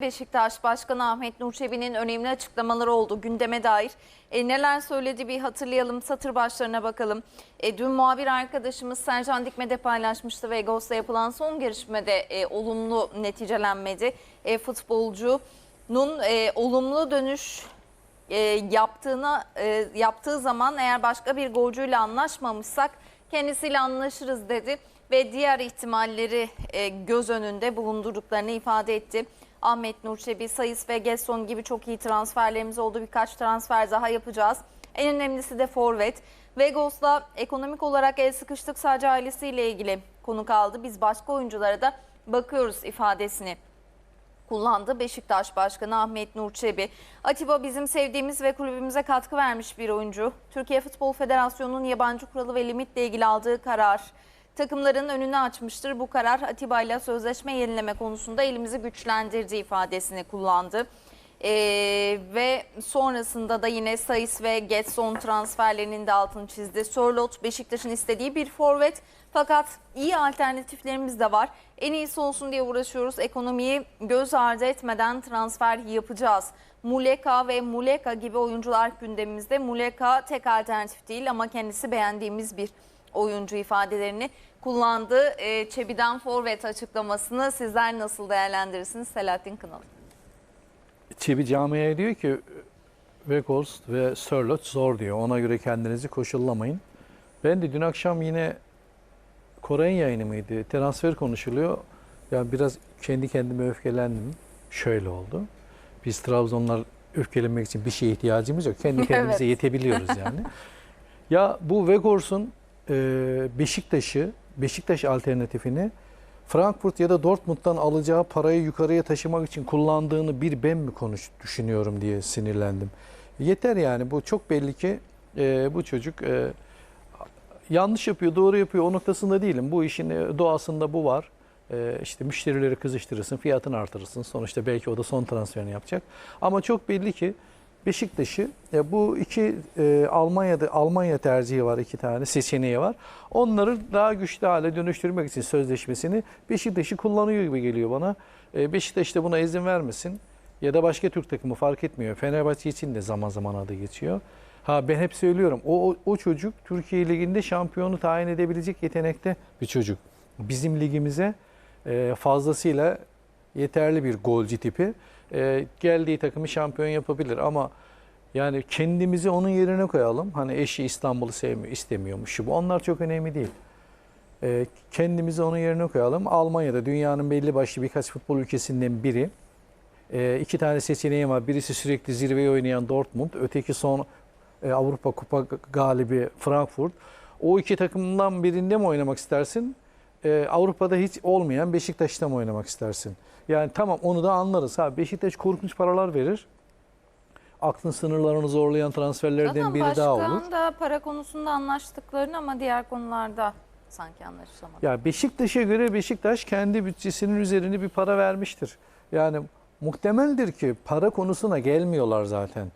Beşiktaş Başkanı Ahmet Nur Çebi'nin önemli açıklamaları oldu gündeme dair. E, neler söyledi bir hatırlayalım, satır başlarına bakalım. E, dün muhabir arkadaşımız Sercan Dikme de paylaşmıştı ve Ghost'ta yapılan son görüşmede e, olumlu neticelenmedi. E, futbolcunun e, olumlu dönüş e, yaptığına e, yaptığı zaman eğer başka bir golcüyle anlaşmamışsak kendisiyle anlaşırız dedi ve diğer ihtimalleri e, göz önünde bulundurduklarını ifade etti. Ahmet Nur Çebi, Sayıs ve Gesson gibi çok iyi transferlerimiz oldu. Birkaç transfer daha yapacağız. En önemlisi de forvet. Vegos'la ekonomik olarak el sıkıştık sadece ailesiyle ilgili konu kaldı. Biz başka oyunculara da bakıyoruz ifadesini kullandı. Beşiktaş Başkanı Ahmet Nur Çebi. Atiba bizim sevdiğimiz ve kulübümüze katkı vermiş bir oyuncu. Türkiye Futbol Federasyonu'nun yabancı kuralı ve limitle ilgili aldığı karar takımların önünü açmıştır. Bu karar Atiba ile sözleşme yenileme konusunda elimizi güçlendirdi ifadesini kullandı. Ee, ve sonrasında da yine Sayıs ve Getson transferlerinin de altını çizdi. Sörlot Beşiktaş'ın istediği bir forvet fakat iyi alternatiflerimiz de var. En iyisi olsun diye uğraşıyoruz. Ekonomiyi göz ardı etmeden transfer yapacağız. Muleka ve Muleka gibi oyuncular gündemimizde. Muleka tek alternatif değil ama kendisi beğendiğimiz bir oyuncu ifadelerini kullandı. Ee, Çebi'den forvet açıklamasını sizler nasıl değerlendirirsiniz Selahattin Kınalı? Çebi camiye diyor ki Weghorst ve Sörloth zor diyor. Ona göre kendinizi koşullamayın. Ben de dün akşam yine Kore'nin yayını mıydı? Transfer konuşuluyor. Yani biraz kendi kendime öfkelendim. Şöyle oldu. Biz Trabzonlar öfkelenmek için bir şeye ihtiyacımız yok. Kendi kendimize Evet. yetebiliyoruz yani. ya bu Weghorst'un e, Beşiktaş'ı, Beşiktaş alternatifini Frankfurt ya da Dortmund'dan alacağı parayı yukarıya taşımak için kullandığını bir ben mi konuş düşünüyorum diye sinirlendim. Yeter yani bu çok belli ki e, bu çocuk e, yanlış yapıyor, doğru yapıyor o noktasında değilim. Bu işin e, doğasında bu var. E, işte müşterileri kızıştırırsın, fiyatını artırırsın. Sonuçta belki o da son transferini yapacak. Ama çok belli ki Beşiktaş'ı e, bu iki e, Almanya'da Almanya tercihi var iki tane seçeneği var. Onları daha güçlü hale dönüştürmek için sözleşmesini Beşiktaş'ı kullanıyor gibi geliyor bana. E, Beşiktaş da buna izin vermesin ya da başka Türk takımı fark etmiyor. Fenerbahçe için de zaman zaman adı geçiyor. Ha ben hep söylüyorum o, o, çocuk Türkiye Ligi'nde şampiyonu tayin edebilecek yetenekte bir çocuk. Bizim ligimize e, fazlasıyla yeterli bir golcü tipi. E, geldiği takımı şampiyon yapabilir ama yani kendimizi onun yerine koyalım. Hani eşi İstanbul'u sevmiyor, istemiyormuş. Bu. Onlar çok önemli değil. E, kendimizi onun yerine koyalım. Almanya'da dünyanın belli başlı birkaç futbol ülkesinden biri. E, iki tane seçeneği var. Birisi sürekli zirveyi oynayan Dortmund. Öteki son e, Avrupa Kupa galibi Frankfurt. O iki takımdan birinde mi oynamak istersin? E, Avrupa'da hiç olmayan Beşiktaş'ta mı oynamak istersin? Yani tamam onu da anlarız. Ha Beşiktaş korkunç paralar verir. Aklın sınırlarını zorlayan transferlerden Zaten biri daha olur. başkan da para konusunda anlaştıklarını ama diğer konularda sanki anlaşılamadı. Ya Beşiktaş'a göre Beşiktaş kendi bütçesinin üzerine bir para vermiştir. Yani muhtemeldir ki para konusuna gelmiyorlar zaten.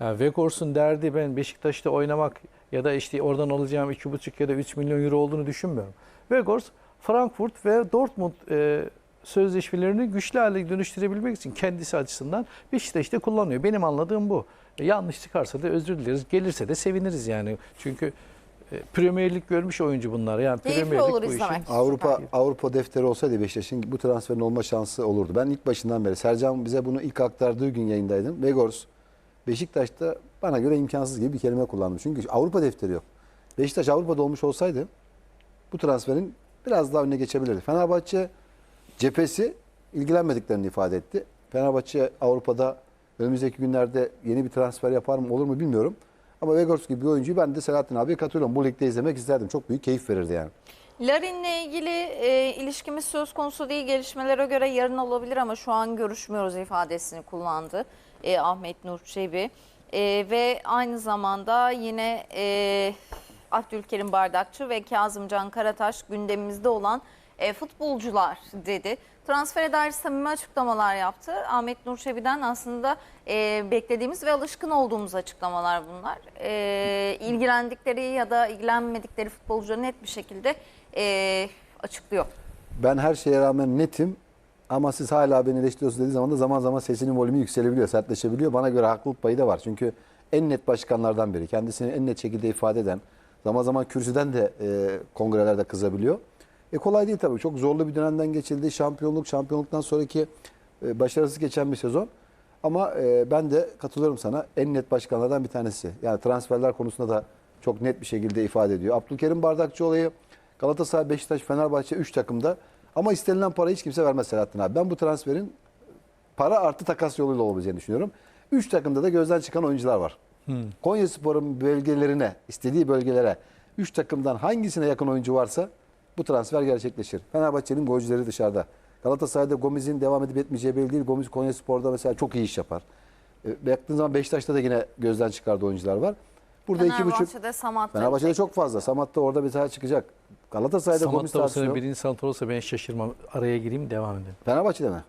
Yani Vegors'un derdi ben Beşiktaş'ta oynamak ya da işte oradan alacağım 2,5 ya da 3 milyon euro olduğunu düşünmüyorum. Vegors Frankfurt ve Dortmund e, sözleşmelerini güçlü hale dönüştürebilmek için kendisi açısından Beşiktaş'ta kullanıyor. Benim anladığım bu. E, yanlış çıkarsa da özür dileriz. Gelirse de seviniriz yani. Çünkü e, Premier Lig görmüş oyuncu bunlar. Yani Keyifli Premier Lig olur bu işin- izlemek. Avrupa. Avrupa defteri olsaydı Beşiktaş'ın bu transferin olma şansı olurdu. Ben ilk başından beri Sercan bize bunu ilk aktardığı gün yayındaydım. Vegors Beşiktaş'ta bana göre imkansız gibi bir kelime kullandım. Çünkü Avrupa defteri yok. Beşiktaş Avrupa'da olmuş olsaydı bu transferin biraz daha önüne geçebilirdi. Fenerbahçe cephesi ilgilenmediklerini ifade etti. Fenerbahçe Avrupa'da önümüzdeki günlerde yeni bir transfer yapar mı olur mu bilmiyorum. Ama Vegors gibi bir oyuncuyu ben de Selahattin abiye katılıyorum. Bu ligde izlemek isterdim. Çok büyük keyif verirdi yani. Larin'le ilgili e, ilişkimiz söz konusu değil. Gelişmelere göre yarın olabilir ama şu an görüşmüyoruz ifadesini kullandı e, Ahmet Nur Çebi. E, ve aynı zamanda yine e, Abdülkerim Bardakçı ve Kazımcan Karataş gündemimizde olan e, futbolcular dedi. Transfere dair samimi açıklamalar yaptı. Ahmet Nur Çebi'den aslında e, beklediğimiz ve alışkın olduğumuz açıklamalar bunlar. E, ilgilendikleri ya da ilgilenmedikleri futbolcuları net bir şekilde e, açıklıyor. Ben her şeye rağmen netim. Ama siz hala beni eleştiriyorsunuz dediği zaman da zaman zaman sesinin volümü yükselebiliyor, sertleşebiliyor. Bana göre haklılık payı da var. Çünkü en net başkanlardan biri. Kendisini en net şekilde ifade eden, zaman zaman kürsüden de e, kongrelerde kızabiliyor. E kolay değil tabii. Çok zorlu bir dönemden geçildi. Şampiyonluk, şampiyonluktan sonraki e, başarısız geçen bir sezon. Ama e, ben de katılıyorum sana. En net başkanlardan bir tanesi. Yani transferler konusunda da çok net bir şekilde ifade ediyor. Abdülkerim Bardakçı olayı Galatasaray, Beşiktaş, Fenerbahçe 3 takımda. Ama istenilen parayı hiç kimse vermez Selahattin abi. Ben bu transferin para artı takas yoluyla olabileceğini düşünüyorum. 3 takımda da gözden çıkan oyuncular var. Konya Spor'un bölgelerine, istediği bölgelere 3 takımdan hangisine yakın oyuncu varsa bu transfer gerçekleşir. Fenerbahçe'nin golcüleri dışarıda. Galatasaray'da Gomez'in devam edip etmeyeceği belli değil. Gomez Konya Spor'da mesela çok iyi iş yapar. E, baktığın zaman Beşiktaş'ta da yine gözden çıkardığı oyuncular var. Burada iki buçuk Fenerbahçe'de Samat Fenerbahçe'de çok fazla. Samat'ta orada bir tane çıkacak. Galatasaray'da Gomis Samat'ta bu sene tartışıyor. birinci santrafor olsa ben şaşırmam. Araya gireyim devam edelim. Fenerbahçe'de mi?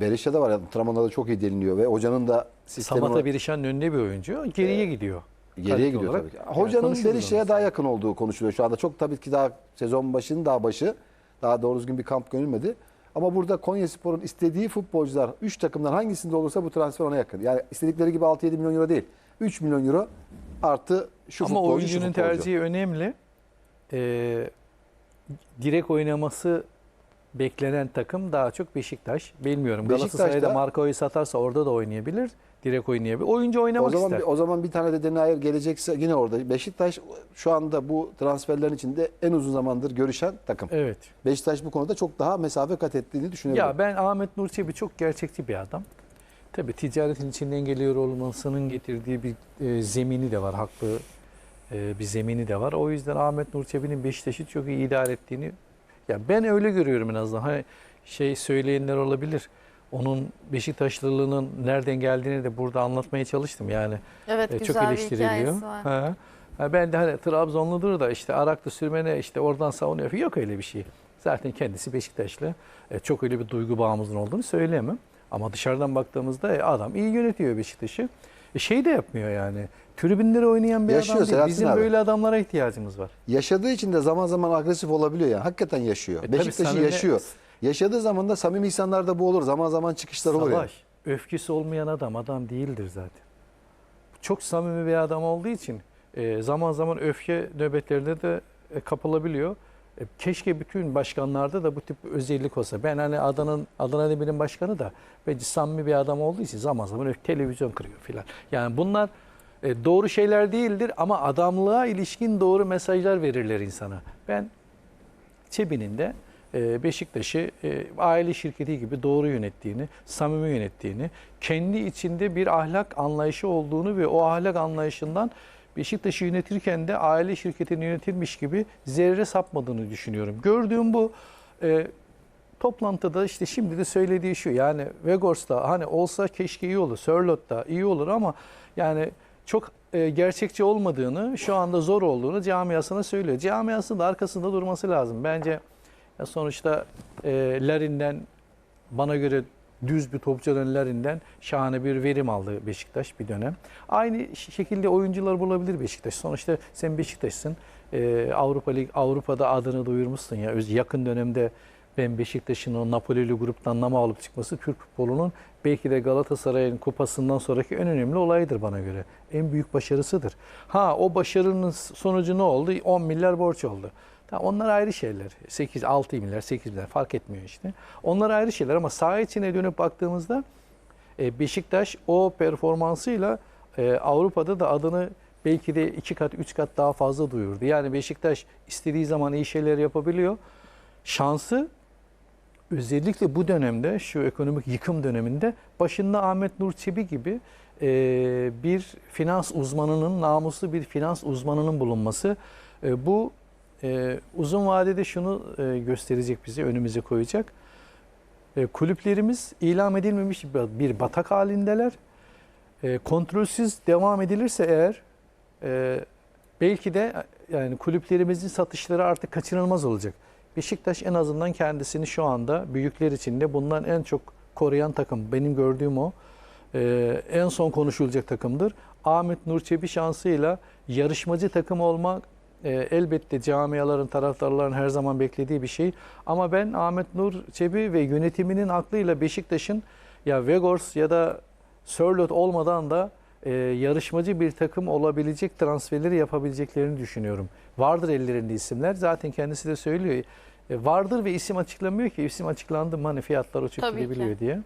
Beriş'te de var. Antrenmanda da çok iyi deniliyor ve hocanın da sistemi Samat'a Berişan'ın önünde bir oyuncu. Geriye gidiyor. geriye gidiyor olarak. tabii ki. Yani Hocanın Beriş'e onu. daha yakın olduğu konuşuluyor şu anda. Çok tabii ki daha sezon başının daha başı. Daha doğru düzgün bir kamp görülmedi. Ama burada Konya Spor'un istediği futbolcular 3 takımdan hangisinde olursa bu transfer ona yakın. Yani istedikleri gibi 6-7 milyon euro değil. 3 milyon euro artı şu Ama futbolcu, şu oyuncunun futbolcu. tercihi önemli. Ee, direkt oynaması beklenen takım daha çok Beşiktaş. Bilmiyorum. Beşiktaş'ta- Galatasaray'da Marco'yu satarsa orada da oynayabilir. Direkt oynayabilir. Oyuncu oynamak O zaman ister. bir, o zaman bir tane de Denayer gelecekse yine orada. Beşiktaş şu anda bu transferlerin içinde en uzun zamandır görüşen takım. Evet. Beşiktaş bu konuda çok daha mesafe kat ettiğini düşünüyorum. Ya ben Ahmet Nur Çebi çok gerçekçi bir adam. Tabii ticaretin içinden geliyor olmasının getirdiği bir e, zemini de var. Haklı e, bir zemini de var. O yüzden Ahmet Nur Çebi'nin Beşiktaş'ı çok iyi idare ettiğini ya ben öyle görüyorum en azından. Hani şey söyleyenler olabilir. Onun Beşiktaşlılığının nereden geldiğini de burada anlatmaya çalıştım. Yani Evet e, çok güzel eleştiriliyor. var. Ha. Ha, ben de hani Trabzonludur da işte Araklı sürmene işte oradan savunuyor. Yok öyle bir şey. Zaten kendisi Beşiktaşlı. E, çok öyle bir duygu bağımızın olduğunu söyleyemem. Ama dışarıdan baktığımızda e, adam iyi yönetiyor Beşiktaş'ı. E, şey de yapmıyor yani. Tribünlere oynayan bir Yaşıyor adam değil. Selahattin Bizim abi. böyle adamlara ihtiyacımız var. Yaşadığı için de zaman zaman agresif olabiliyor yani. Hakikaten yaşıyor. E, Beşiktaş'ı yaşıyor. Yaşadığı zaman da samimi insanlarda bu olur. Zaman zaman çıkışlar. Savaş. Öfkesi olmayan adam adam değildir zaten. Çok samimi bir adam olduğu için e, zaman zaman öfke nöbetlerine de e, kapılabiliyor. E, keşke bütün başkanlarda da bu tip özellik olsa. Ben hani Adana'nın Adana Demir'in başkanı da bence samimi bir adam olduğu için zaman zaman televizyon kırıyor filan. Yani bunlar e, doğru şeyler değildir ama adamlığa ilişkin doğru mesajlar verirler insana. Ben Çebi'nin de e, Beşiktaş'ı aile şirketi gibi doğru yönettiğini, samimi yönettiğini, kendi içinde bir ahlak anlayışı olduğunu ve o ahlak anlayışından Beşiktaş'ı yönetirken de aile şirketini yönetilmiş gibi zerre sapmadığını düşünüyorum. Gördüğüm bu e, toplantıda işte şimdi de söylediği şu yani Vegors'ta hani olsa keşke iyi olur, Sörlot'ta iyi olur ama yani çok e, gerçekçi olmadığını, şu anda zor olduğunu camiasına söylüyor. Camiasının da arkasında durması lazım. Bence ya sonuçta e, Larin'den bana göre düz bir topçudan Larin'den şahane bir verim aldı Beşiktaş bir dönem. Aynı şekilde oyuncular bulabilir Beşiktaş. Sonuçta sen Beşiktaş'sın. E, Avrupa Lig Avrupa'da adını duyurmuşsun ya. Yakın dönemde ben Beşiktaş'ın o Napoli'li gruptan nama alıp çıkması Türk futbolunun belki de Galatasaray'ın kupasından sonraki en önemli olayıdır bana göre. En büyük başarısıdır. Ha o başarının sonucu ne oldu? 10 milyar borç oldu. Onlar ayrı şeyler. 8, 6 milyar, 8 milyar fark etmiyor işte. Onlar ayrı şeyler ama saha içine dönüp baktığımızda e, Beşiktaş o performansıyla e, Avrupa'da da adını belki de 2 kat, 3 kat daha fazla duyurdu. Yani Beşiktaş istediği zaman iyi şeyler yapabiliyor. Şansı özellikle bu dönemde şu ekonomik yıkım döneminde başında Ahmet Nur Çebi gibi e, bir finans uzmanının namuslu bir finans uzmanının bulunması bu e, uzun vadede şunu e, gösterecek bize önümüze koyacak. E, kulüplerimiz ilan edilmemiş bir- batak halindeler. E, kontrolsüz devam edilirse eğer e, belki de yani kulüplerimizin satışları artık kaçınılmaz olacak. Beşiktaş en azından kendisini şu anda büyükler içinde bundan en çok koruyan takım. Benim gördüğüm o. Ee, en son konuşulacak takımdır. Ahmet Nur Çebi şansıyla yarışmacı takım olma e, elbette camiaların, taraftarların her zaman beklediği bir şey. Ama ben Ahmet Nur Çebi ve yönetiminin aklıyla Beşiktaş'ın ya Vegors ya da Sörloth olmadan da e, yarışmacı bir takım olabilecek transferleri yapabileceklerini düşünüyorum. Vardır ellerinde isimler. Zaten kendisi de söylüyor. E, vardır ve isim açıklamıyor ki isim açıklandı mı hani fiyatlar uçup Tabii ki. gidebiliyor diye.